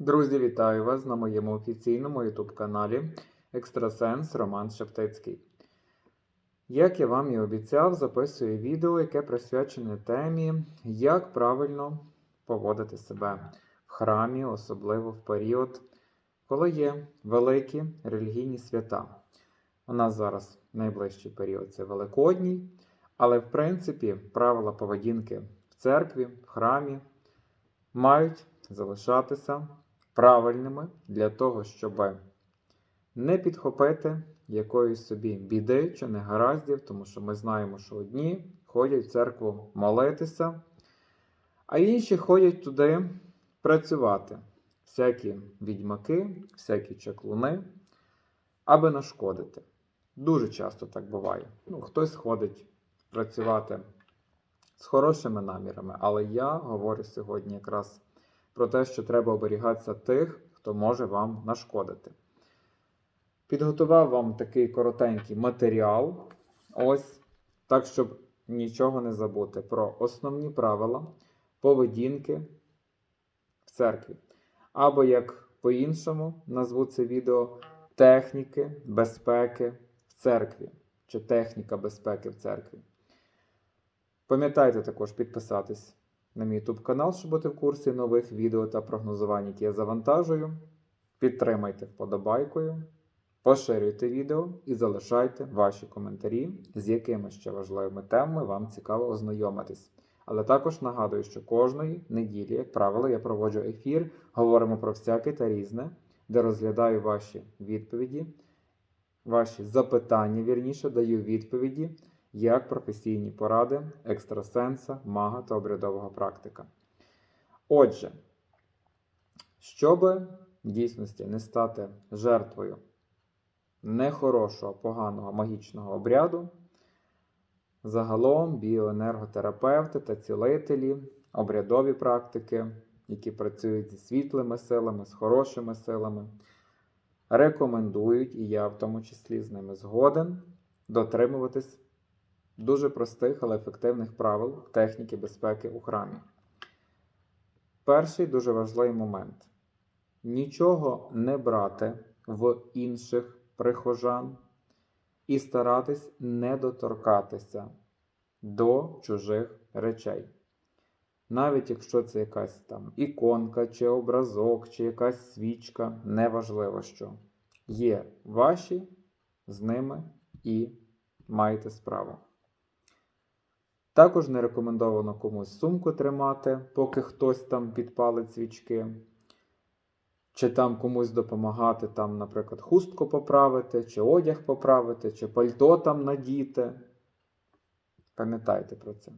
Друзі, вітаю вас на моєму офіційному YouTube каналі Екстрасенс Роман Шептицький. Як я вам і обіцяв, записую відео, яке присвячене темі, як правильно поводити себе в храмі, особливо в період, коли є великі релігійні свята. У нас зараз найближчий період це Великодній, але в принципі правила поведінки в церкві, в храмі мають залишатися правильними для того, щоб не підхопити якоїсь собі біди чи негараздів, тому що ми знаємо, що одні ходять в церкву молитися, а інші ходять туди працювати. Всякі відьмаки, всякі чаклуни, аби нашкодити. Дуже часто так буває. Ну, хтось ходить працювати з хорошими намірами, але я говорю сьогодні якраз про те, що треба оберігатися тих, хто може вам нашкодити. Підготував вам такий коротенький матеріал. Ось, так, щоб нічого не забути про основні правила поведінки в церкві. Або, як по-іншому назву це відео, техніки безпеки в церкві. Чи техніка безпеки в церкві. Пам'ятайте також підписатись на мій YouTube канал, щоб бути в курсі нових відео та прогнозувань, які я завантажую. Підтримайте вподобайкою, поширюйте відео і залишайте ваші коментарі, з якими ще важливими темами вам цікаво ознайомитись. Але також нагадую, що кожної неділі, як правило, я проводжу ефір, говоримо про всяке та різне, де розглядаю ваші відповіді, ваші запитання, вірніше, даю відповіді як професійні поради екстрасенса, мага та обрядового практика. Отже, щоб в дійсності не стати жертвою нехорошого, поганого магічного обряду, загалом біоенерготерапевти та цілителі, обрядові практики, які працюють зі світлими силами, з хорошими силами, рекомендують, і я в тому числі з ними згоден, дотримуватись дуже простих, але ефективних правил техніки безпеки у храмі. Перший дуже важливий момент: нічого не брати в інших прихожан і старатись не доторкатися до чужих речей. Навіть якщо це якась там іконка, чи образок, чи якась свічка, неважливо що. Є ваші з ними і маєте справу. Також не рекомендовано комусь сумку тримати, поки хтось там підпалить свічки. Чи там комусь допомагати, там, наприклад, хустку поправити, чи одяг поправити, чи пальто там надіти. Пам'ятайте про це.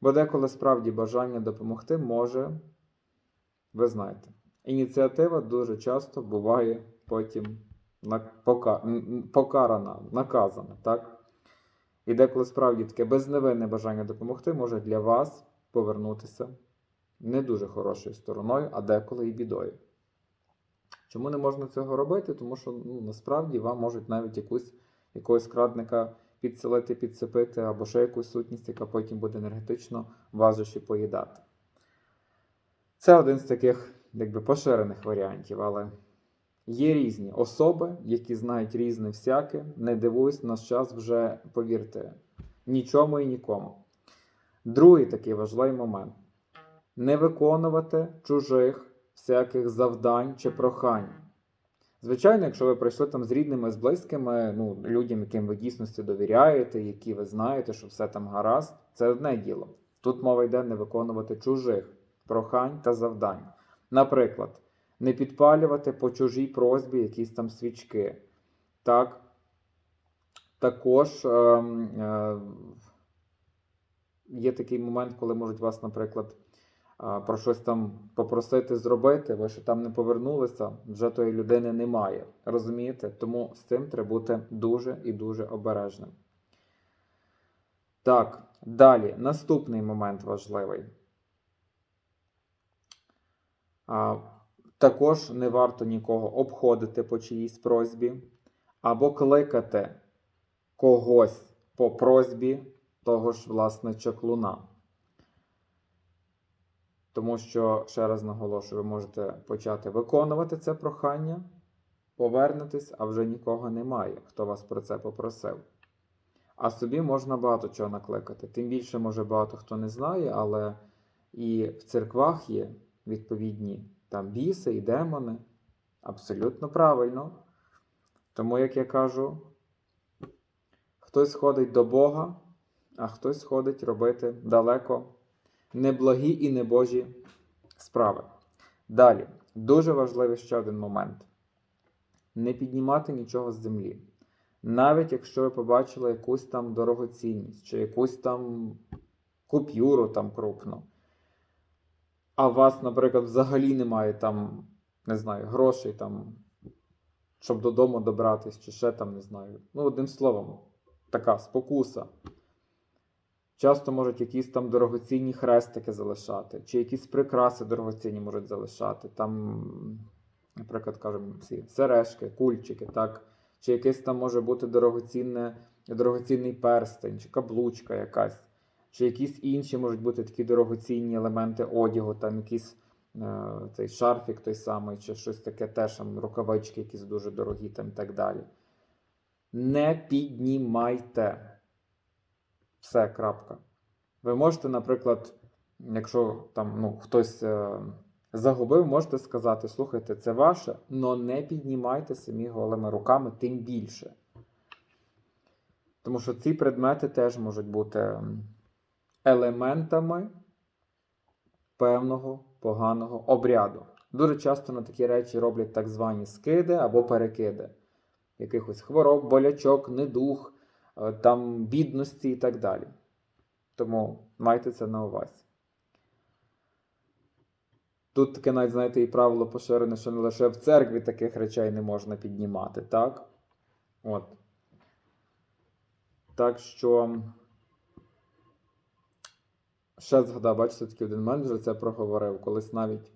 Бо деколи справді бажання допомогти може, ви знаєте, ініціатива дуже часто буває потім покарана, наказана. так? І деколи справді таке безневинне бажання допомогти може для вас повернутися не дуже хорошою стороною, а деколи і бідою. Чому не можна цього робити? Тому що ну, насправді вам можуть навіть якусь, якогось крадника підселити, підсипити, або ще якусь сутність, яка потім буде енергетично вас поїдати. Це один з таких якби, поширених варіантів, але Є різні особи, які знають різне всяке. Не дивуюсь, наш час вже, повірте, нічому і нікому. Другий такий важливий момент: не виконувати чужих всяких завдань чи прохань. Звичайно, якщо ви прийшли там з рідними, з близькими, ну, людям, яким ви дійсності довіряєте, які ви знаєте, що все там гаразд, це одне діло. Тут мова йде не виконувати чужих прохань та завдань. Наприклад не підпалювати по чужій просьбі якісь там свічки. Так? Також е, е, є такий момент, коли можуть вас, наприклад, е, про щось там попросити зробити, ви ще там не повернулися, вже тої людини немає. Розумієте? Тому з цим треба бути дуже і дуже обережним. Так, далі, наступний момент важливий. Також не варто нікого обходити по чиїсь просьбі, або кликати когось по просьбі того ж, власне, чаклуна. Тому що, ще раз наголошую, ви можете почати виконувати це прохання, повернетесь, а вже нікого немає, хто вас про це попросив. А собі можна багато чого накликати. Тим більше, може, багато хто не знає, але і в церквах є відповідні там біси і демони. Абсолютно правильно. Тому, як я кажу, хтось ходить до Бога, а хтось ходить робити далеко неблагі і небожі справи. Далі, дуже важливий ще один момент: не піднімати нічого з землі. Навіть якщо ви побачили якусь там дорогоцінність чи якусь там купюру там крупну, а вас, наприклад, взагалі немає там, не знаю, грошей там, щоб додому добратись, чи ще там, не знаю. Ну, одним словом, така спокуса. Часто можуть якісь там дорогоцінні хрестики залишати, чи якісь прикраси дорогоцінні можуть залишати. Там, наприклад, кажемо, ці сережки, кульчики, так? Чи якесь там може бути дорогоцінне, дорогоцінний перстень, чи каблучка якась, чи якісь інші можуть бути такі дорогоцінні елементи одягу, там якийсь е, цей шарфік той самий, чи щось таке теж там рукавички якісь дуже дорогі там і так далі. Не піднімайте. Все, крапка. Ви можете, наприклад, якщо там ну, хтось е, загубив, можете сказати: слухайте, це ваше, але не піднімайте самі голими руками, тим більше. Тому що ці предмети теж можуть бути елементами певного поганого обряду. Дуже часто на такі речі роблять так звані скиди або перекиди якихось хвороб, болячок, недух, е, там бідності і так далі. Тому майте це на увазі. Тут таке навіть, знаєте, і правило поширене, що не лише в церкві таких речей не можна піднімати, так? От. Так що. Ще згадав, бачите, такий один менеджер це проговорив. Колись навіть,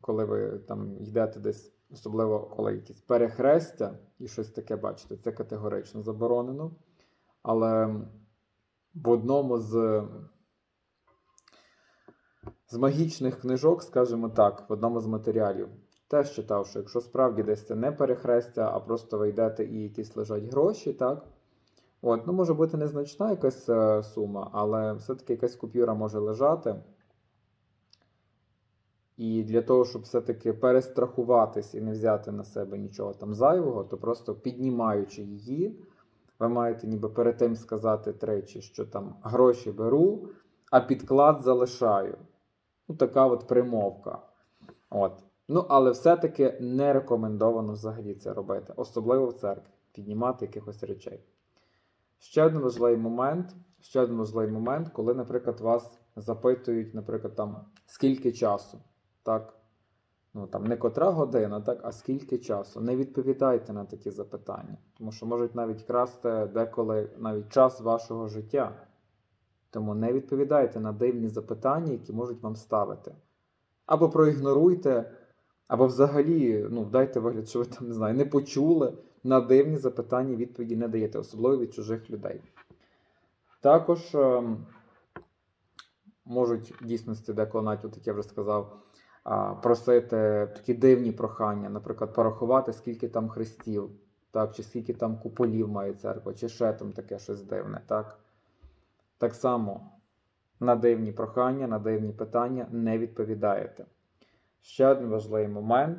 коли ви там йдете десь, особливо коли якісь перехрестя і щось таке бачите, це категорично заборонено. Але в одному з, з магічних книжок, скажімо так, в одному з матеріалів, теж читав, що якщо справді десь це не перехрестя, а просто ви йдете і якісь лежать гроші, так? От, ну, може бути незначна якась е, сума, але все-таки якась купюра може лежати. І для того, щоб все-таки перестрахуватись і не взяти на себе нічого там зайвого, то просто піднімаючи її, ви маєте ніби перед тим сказати тричі, що там гроші беру, а підклад залишаю. Ну, така от примовка. От. Ну, але все-таки не рекомендовано взагалі це робити, особливо в церкві, піднімати якихось речей. Ще один важливий момент, ще один важливий момент, коли, наприклад, вас запитують, наприклад, там, скільки часу. Так? Ну, там, не котра година, так, а скільки часу. Не відповідайте на такі запитання, тому що можуть навіть красти деколи навіть час вашого життя. Тому не відповідайте на дивні запитання, які можуть вам ставити. Або проігноруйте, або взагалі ну, дайте вигляд, що ви там не знаю, не почули на дивні запитання відповіді не даєте, особливо від чужих людей. Також е, можуть в дійсності деколи навіть, от як я вже сказав, просити такі дивні прохання, наприклад, порахувати, скільки там хрестів, так, чи скільки там куполів має церква, чи ще там таке щось дивне. Так, так само на дивні прохання, на дивні питання не відповідаєте. Ще один важливий момент.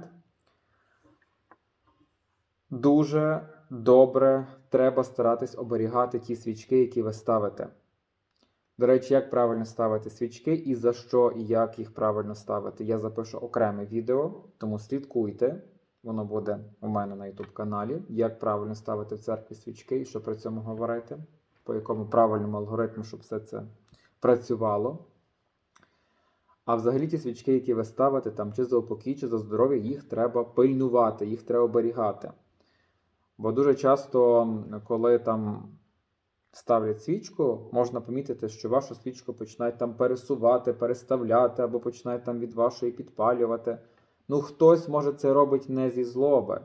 Дуже добре треба старатись оберігати ті свічки, які ви ставите. До речі, як правильно ставити свічки і за що і як їх правильно ставити, я запишу окреме відео, тому слідкуйте. Воно буде у мене на YouTube каналі. Як правильно ставити в церкві свічки і що при цьому говорити, по якому правильному алгоритму, щоб все це працювало. А взагалі ті свічки, які ви ставите, там чи за упокій, чи за здоров'я, їх треба пильнувати, їх треба оберігати. Бо дуже часто, коли там ставлять свічку, можна помітити, що вашу свічку починають там пересувати, переставляти, або починають там від вашої підпалювати. Ну, хтось може це робить не зі злоби.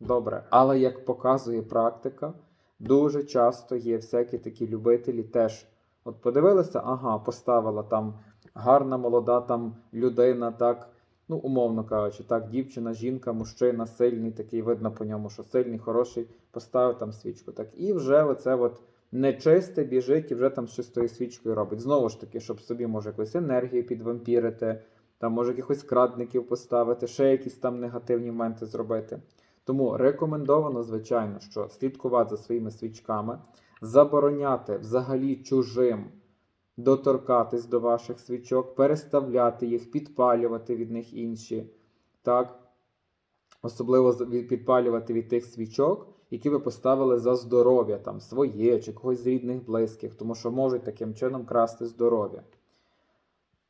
Добре, але як показує практика, дуже часто є всякі такі любителі теж. От подивилися, ага, поставила там гарна молода там людина, так, ну, умовно кажучи, так, дівчина, жінка, мужчина, сильний, такий видно по ньому, що сильний, хороший, поставив там свічку. Так, і вже оце от нечисте біжить і вже там з тою свічкою робить. Знову ж таки, щоб собі може якусь енергію підвампірити, там може якихось крадників поставити, ще якісь там негативні моменти зробити. Тому рекомендовано, звичайно, що слідкувати за своїми свічками, забороняти взагалі чужим доторкатись до ваших свічок, переставляти їх, підпалювати від них інші. Так? Особливо підпалювати від тих свічок, які ви поставили за здоров'я, там своє чи когось з рідних близьких, тому що можуть таким чином красти здоров'я.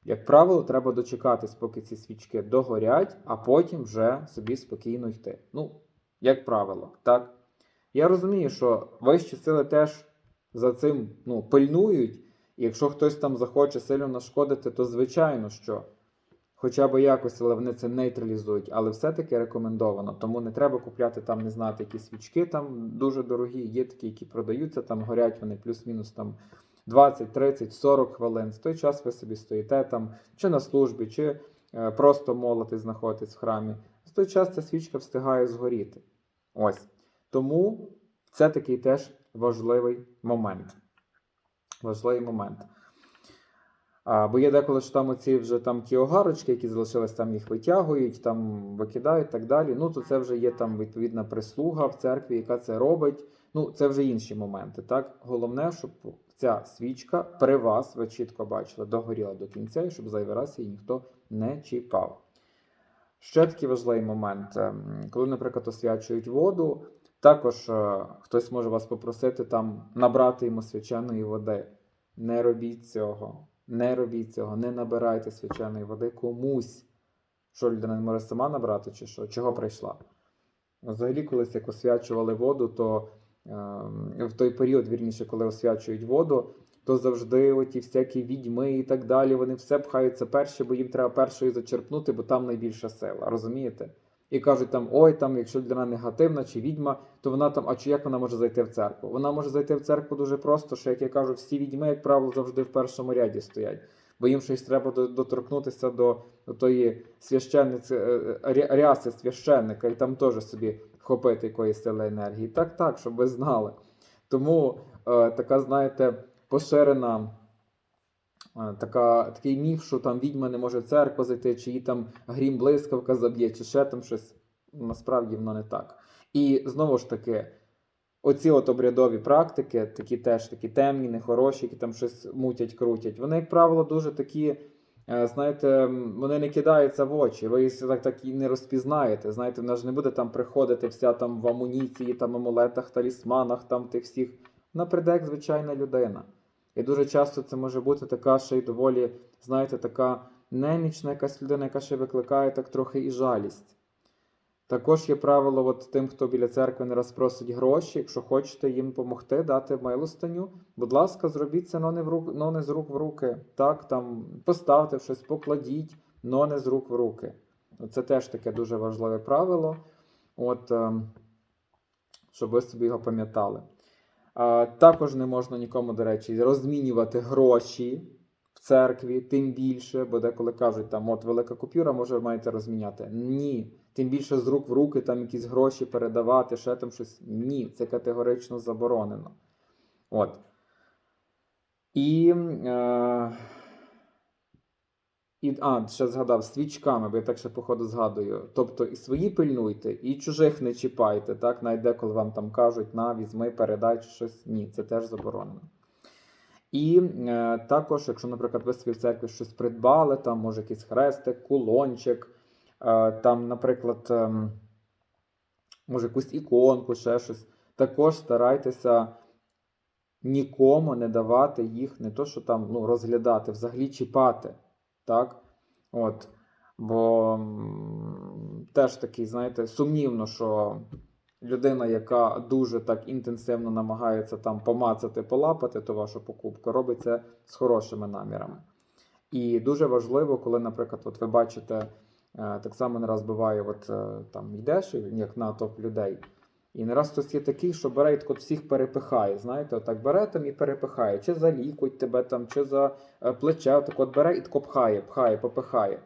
Як правило, треба дочекатись, поки ці свічки догорять, а потім вже собі спокійно йти. Ну, як правило, так? Я розумію, що вищі сили теж за цим ну, пильнують, і якщо хтось там захоче сильно нашкодити, то звичайно, що хоча б якось, але вони це нейтралізують, але все-таки рекомендовано. Тому не треба купляти там, не знати, які свічки там дуже дорогі, є такі, які продаються, там горять вони плюс-мінус там 20, 30, 40 хвилин. В той час ви собі стоїте там, чи на службі, чи е, просто молитесь, знаходитесь в храмі. В той час ця свічка встигає згоріти. Ось. Тому це такий теж важливий момент. Важливий момент. А, бо є деколи, що там оці вже там ті огарочки, які залишились, там їх витягують, там викидають і так далі. Ну, то це вже є там відповідна прислуга в церкві, яка це робить. Ну, це вже інші моменти. Так? Головне, щоб ця свічка при вас, ви чітко бачили, догоріла до кінця, і щоб зайвий раз її ніхто не чіпав. Ще такий важливий момент, ем, коли, наприклад, освячують воду, також е, хтось може вас попросити там набрати йому свяченої води. Не робіть цього, не робіть цього, не набирайте свяченої води комусь. Що людина не може сама набрати, чи що? Чого прийшла? Взагалі, колись як освячували воду, то е, в той період, вірніше, коли освячують воду, то завжди оті всякі відьми і так далі, вони все пхаються перші, бо їм треба першою зачерпнути, бо там найбільша сила. Розумієте? І кажуть там, ой, там, якщо людина негативна чи відьма, то вона там, а чи як вона може зайти в церкву? Вона може зайти в церкву дуже просто, що, як я кажу, всі відьми, як правило, завжди в першому ряді стоять. Бо їм щось треба доторкнутися до, до тої священниці, е, е, ря- ряси священника, і там теж собі вхопити якоїсь сили енергії. Так, так, щоб ви знали. Тому е, така, знаєте, поширена. Така, такий міф, що там відьма не може в церкву зайти, чи її там грім блискавка заб'є, чи ще там щось. Насправді воно не так. І знову ж таки, оці от обрядові практики, такі теж такі темні, нехороші, які там щось мутять, крутять, вони, як правило, дуже такі, е, знаєте, вони не кидаються в очі. Ви їх так, так і не розпізнаєте. Знаєте, вона ж не буде там приходити вся там в амуніції, там амулетах, талісманах, там тих всіх. Вона прийде як звичайна людина. І дуже часто це може бути така ще й доволі, знаєте, така немічна якась людина, яка ще викликає так трохи і жалість. Також є правило от тим, хто біля церкви не раз просить гроші, якщо хочете їм допомогти, дати милостиню, будь ласка, зробіть це, но не, в рук, но не з рук в руки. Так, там, поставте щось, покладіть, но не з рук в руки. Це теж таке дуже важливе правило, от, ем, щоб ви собі його пам'ятали. Також не можна нікому, до речі, розмінювати гроші в церкві, тим більше, бо деколи кажуть, там от велика купюра, може, маєте розміняти. Ні. Тим більше з рук в руки там якісь гроші передавати, ще там щось. Ні, це категорично заборонено. От. І. Е... І, а, ще згадав, свічками, бо я так ще, походу, згадую. Тобто і свої пильнуйте, і чужих не чіпайте, так? Навіть деколи вам там кажуть, на, візьми, передай чи щось. Ні, це теж заборонено. І е, також, якщо, наприклад, ви собі в церкві щось придбали, там може якийсь хрестик, кулончик, е, там, наприклад, ем, може якусь іконку, ще щось, також старайтеся нікому не давати їх, не то, що там ну, розглядати, взагалі чіпати. Так? От. Бо теж такий, знаєте, сумнівно, що людина, яка дуже так інтенсивно намагається там помацати, полапати ту вашу покупку, робить це з хорошими намірами. І дуже важливо, коли, наприклад, от ви бачите, е, так само не раз буває, от е, там йдеш, як натовп людей, І не раз хтось є такий, що бере і так от всіх перепихає. Знаєте, отак бере там і перепихає. Чи за лікоть тебе там, чи за е, плече, так от бере і тако пхає, пхає, попихає.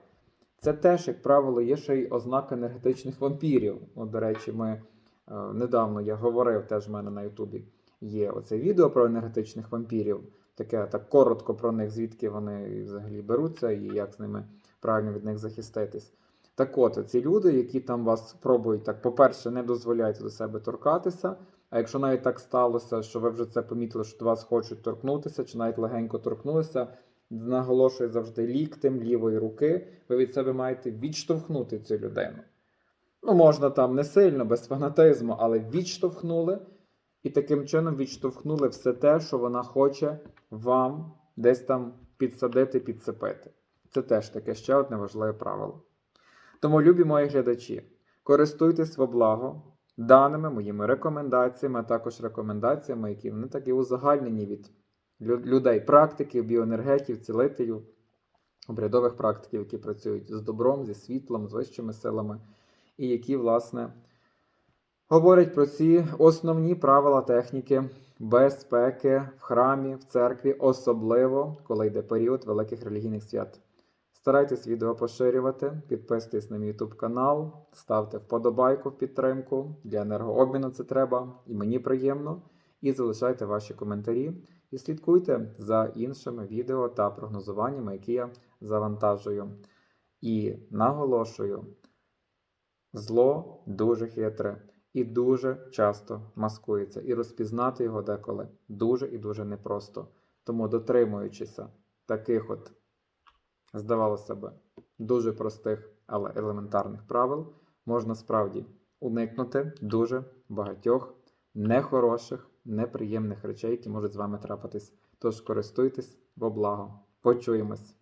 Це теж, як правило, є ще й ознака енергетичних вампірів. От, до речі, ми е, недавно я говорив, теж в мене на Ютубі є оце відео про енергетичних вампірів. Таке так коротко про них, звідки вони взагалі беруться і як з ними правильно від них захиститись. Так от, ці люди, які там вас пробують, так, по-перше, не дозволяйте до себе торкатися. А якщо навіть так сталося, що ви вже це помітили, що до вас хочуть торкнутися, чи навіть легенько торкнулися, наголошую завжди ліктем лівої руки, ви від себе маєте відштовхнути цю людину. Ну, можна там не сильно, без фанатизму, але відштовхнули і таким чином відштовхнули все те, що вона хоче вам десь там підсадити, підсипити. Це теж таке ще одне важливе правило. Тому, любі мої глядачі, користуйтесь во благо даними моїми рекомендаціями, а також рекомендаціями, які вони такі узагальнені від людей, практиків, біоенергетів, цілителів, обрядових практиків, які працюють з добром, зі світлом, з вищими силами, і які, власне, говорять про ці основні правила техніки безпеки в храмі, в церкві, особливо коли йде період великих релігійних свят. Старайтесь відео поширювати, підписуйтесь на мій YouTube канал, ставте вподобайку в підтримку. Для енергообміну це треба, і мені приємно. І залишайте ваші коментарі. І слідкуйте за іншими відео та прогнозуваннями, які я завантажую. І наголошую: зло дуже хитре і дуже часто маскується. І розпізнати його деколи дуже і дуже непросто. Тому дотримуючися таких от здавалося б, дуже простих, але елементарних правил, можна справді уникнути дуже багатьох нехороших, неприємних речей, які можуть з вами трапитись. Тож користуйтесь во благо. Почуємось!